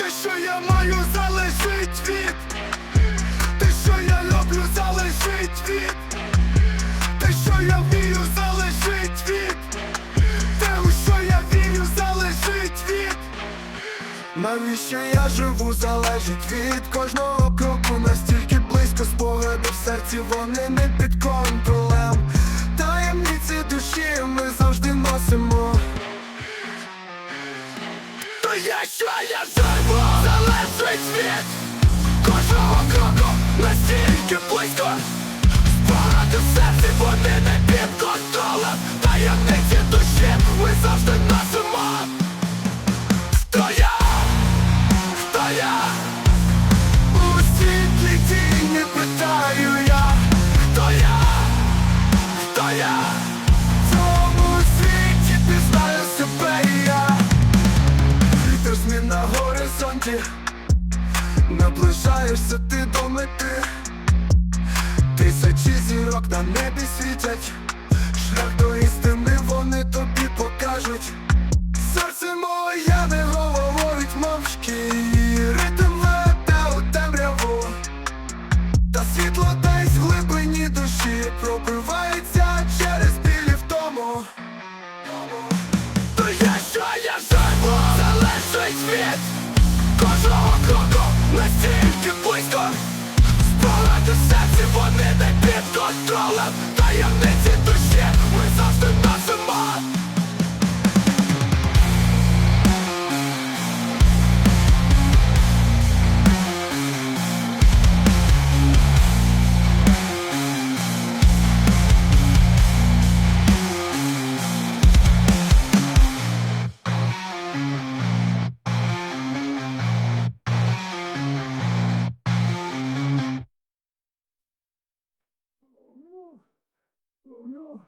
Те, що я маю, залежить від. Те, що я роблю, залежить від. Те, що я вмію, залежить від. Те, у що я вірю, залежить від. Навіщо я живу, залежить від кожного кроку. Настільки близько спогади в серці, вони не під залежить від кожного кроку настільки близько. Спогади в серці, вони не під контролем. Таємниці душі ми завжди носимо. То я Хто я? У світлі тіні питаю я Хто я? Хто я? Наближаєшся ти до мети. Тисячі зірок на небі світять Oh no.